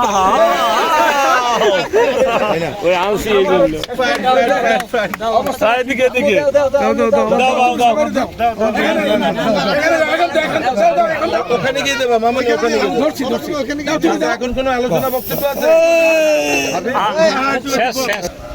ఆహా ওই আনছি এই জন্য। দাও দাও ওখানে গিয়ে দেবা মামনি ওখানে ধরছি ধরছি। এখন কোনো আলোচনা বক্তব্য আছে? শেষ শেষ। ছেলেটা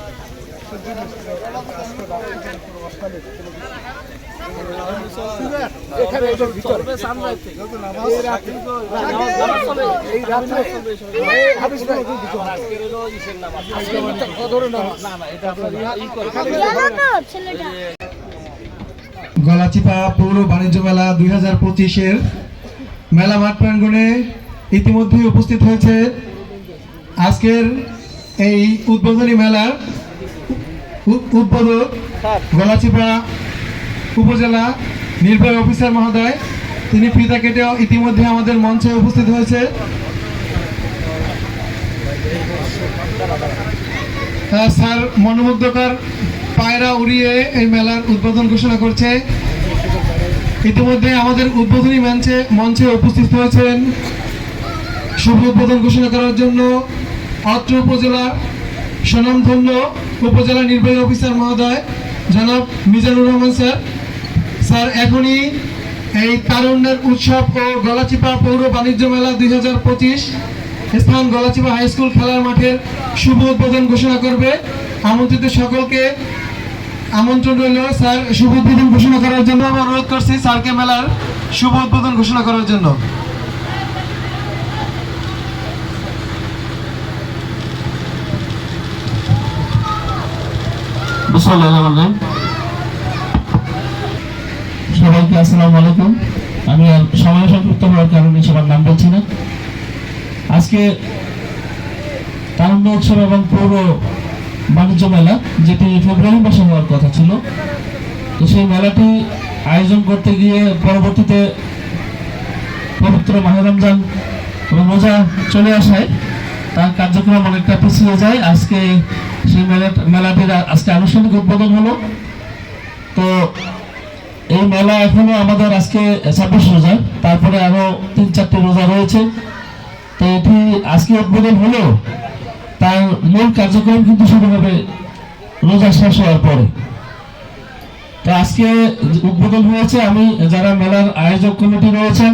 গলাচিপা পৌর বাণিজ্য মেলা দুই হাজার পঁচিশের মেলা মাঠ প্রাঙ্গণে ইতিমধ্যে উপস্থিত হয়েছে। আজকের এই উদ্বোধনী মেলার উ- উদ্বোধক গলাচিপা উপজেলা নির্বাহী অফিসার মহোদয় তিনি ফিতা কেটেও ইতিমধ্যে আমাদের মঞ্চে উপস্থিত হয়েছে। স্যার মনোমুগ্ধকর পায়রা উড়িয়ে এই মেলার উদ্বোধন ঘোষণা করছে। ইতিমধ্যে আমাদের উদ্বোধনী মঞ্চে মঞ্চে উপস্থিত হয়েছেন। শুভ উদ্বোধন ঘোষণা করার জন্য অত্র উপজেলা স্বনামধন্য উপজেলা নির্বাহী অফিসার মহোদয়, জনাব মিজানুর রহমান স্যার। স্যার, এখনই এই তারুণ্যের উৎসব ও গলাচিপা পৌর বাণিজ্য মেলা দুই হাজার পঁচিশ স্থান গলাচিপা হাই স্কুল খেলার মাঠের শুভ উদ্বোধন ঘোষণা করবে। আমন্ত্রিত সকলকে আমন্ত্রণ রইল। স্যার, শুভ উদ্বোধন ঘোষণা করার জন্য আমি অনুরোধ করছি স্যারকে মেলার শুভ উদ্বোধন ঘোষণা করার জন্য। সবাইকে আলাইকুম। আমি সময় হওয়ার কারণে সবার নাম বলছি না। আজকে তারুণ্য উৎসব এবং পৌর বাণিজ্য মেলা, যেটি ফেব্রুয়ারি মাসে হওয়ার কথা ছিল, তো সেই মেলাটি আয়োজন করতে গিয়ে পরবর্তীতে পবিত্র মাহে রমজান এবং রোজা চলে আসায় তার কার্যক্রম অনেকটা পিছিয়ে যায়। আজকে সেই মেলা মেলাটির আজকে আনুষ্ঠানিক উদ্বোধন হলো। তো এই মেলা এখনও আমাদের আজকে ছাব্বিশ রোজা তারপরে আরও তিন চারটি রোজা রয়েছে। তো এটি আজকে উদ্বোধন হলো, তার মূল কার্যক্রম কিন্তু শুরু হবে রোজা শেষ হওয়ার পরে। তো আজকে উদ্বোধন হয়েছে, আমি, যারা মেলার আয়োজক কমিটি রয়েছেন,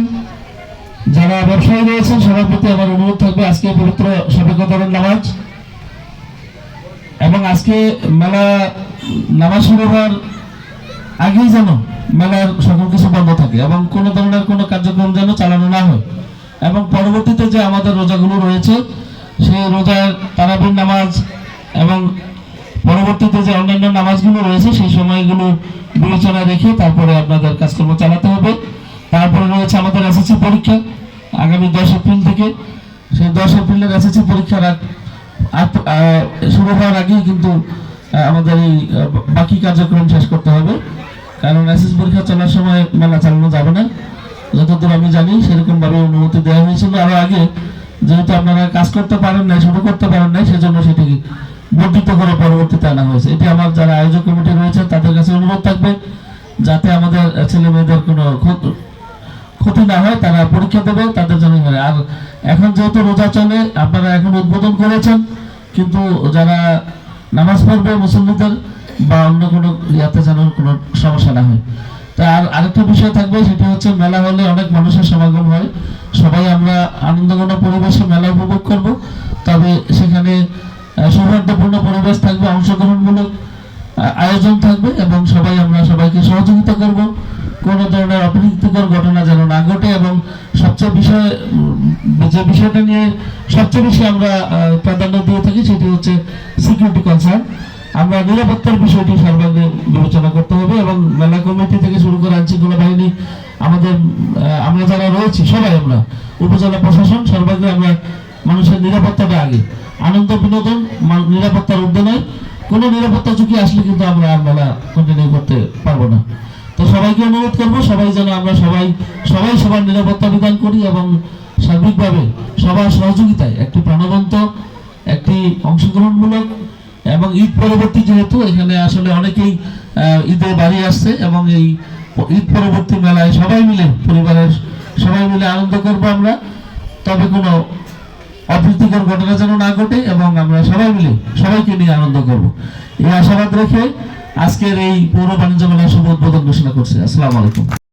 যারা ব্যবসায়ী রয়েছেন, সবার প্রতি আমার অনুরোধ থাকবে আজকে পবিত্র সবেকতরের নামাজ। এবং আজকে মেলা, নামাজ শুরু হওয়ার আগেই যেন মেলার সকল কিছু বন্ধ থাকে এবং কোনো ধরনের কোনো কার্যক্রম যেন চালানো না হয়। এবং পরবর্তীতে যে আমাদের রোজাগুলো রয়েছে, সেই রোজার তারাবির নামাজ এবং পরবর্তীতে যে অন্যান্য নামাজগুলো রয়েছে, সেই সময়গুলো বিবেচনা রেখে তারপরে আপনাদের কাজকর্ম চালাতে হবে। তারপরে রয়েছে আমাদের এসএসসি পরীক্ষা, আগামী দশ এপ্রিল থেকে। সেই দশ এপ্রিলের এসএসসি পরীক্ষার শুরু হওয়ার আগেই কিন্তু আমাদের এই বাকি কার্যক্রম শেষ করতে হবে। কারণ এসএস পরীক্ষা চলার সময় মেলা চালানো যাবে না। যতদূর আমি জানি, সেরকমভাবে অনুমতি দেওয়া হয়েছিল। আরও আগে যেহেতু আপনারা কাজ করতে পারেন নাই, শুরু করতে পারেন নাই, সেজন্য সেটি বর্ধিত করে পরবর্তীতে আনা হয়েছে। এটি আমার যারা আয়োজক কমিটি রয়েছে, তাদের কাছে অনুরোধ থাকবে, যাতে আমাদের ছেলে মেয়েদের কোনো ক্ষত- না হয়, তারা পরীক্ষা দেবে, তাদের জন্য আর এখন যেহেতু রোজা চলে, আপনারা এখন উদ্বোধন করেছেন, কিন্তু যারা নামাজ পড়বে মুসল্লিদের বা অন্য কোনো ইয়াতে যেন কোনো সমস্যা না হয়। তা আর আরেকটা বিষয় থাকবে, সেটা হচ্ছে মেলা হলে অনেক মানুষের সমাগম হয়। সবাই আমরা আনন্দঘন পরিবেশে মেলা উপভোগ করব। তবে সেখানে সৌহার্দ্যপূর্ণ পরিবেশ থাকবে, অংশগ্রহণমূলক আয়োজন থাকবে এবং সবাই আমরা সবাইকে সহযোগিতা করব। কোনো ধরনের অপ্রীতিকর ঘটনা যেন না ঘটে এবং সবচেয়ে বিষয়, যে বিষয়টা নিয়ে সবচেয়ে বেশি আমরা প্রাধান্য দিয়ে থাকি সেটি হচ্ছে সিকিউরিটি কনসার্ন আমরা নিরাপত্তার বিষয়টি সর্বাঙ্গে বিবেচনা করতে হবে এবং মেলা কমিটি থেকে শুরু করে আইন শৃঙ্খলা বাহিনী, আমাদের আমরা যারা রয়েছি, সবাই আমরা, উপজেলা প্রশাসন, সর্বাঙ্গে আমরা মানুষের নিরাপত্তাটা আগে। আনন্দ বিনোদন নিরাপত্তার ঊর্ধ্বে নয়। কোনো নিরাপত্তা ঝুঁকি আসলে কিন্তু আমরা আর মেলা কন্টিনিউ করতে পারব না। সবাইকে অনুরোধ করব, সবাই যেন আমরা সবাই সবাই সবার নিরাপত্তা বিধান করি এবং সার্বিকভাবে সবার সহযোগিতায় একটি প্রাণবন্ত, একটি অংশগ্রহণমূলক এবং ঈদ পরবর্তী যেহেতু, এখানে আসলে অনেকেই ঈদে বাড়ি আসছে এবং এই ঈদ পরবর্তী মেলায় সবাই মিলে, পরিবারের সবাই মিলে আনন্দ করব আমরা। তবে কোনো অপ্রীতিকর ঘটনা যেন না ঘটে এবং আমরা সবাই মিলে সবাইকে নিয়ে আনন্দ করব। এই আশাবাদ রেখে আজকের এই পৌর বাণিজ্য মেলার শুভ উদ্বোধন ঘোষণা করছে। আসসালামু আলাইকুম।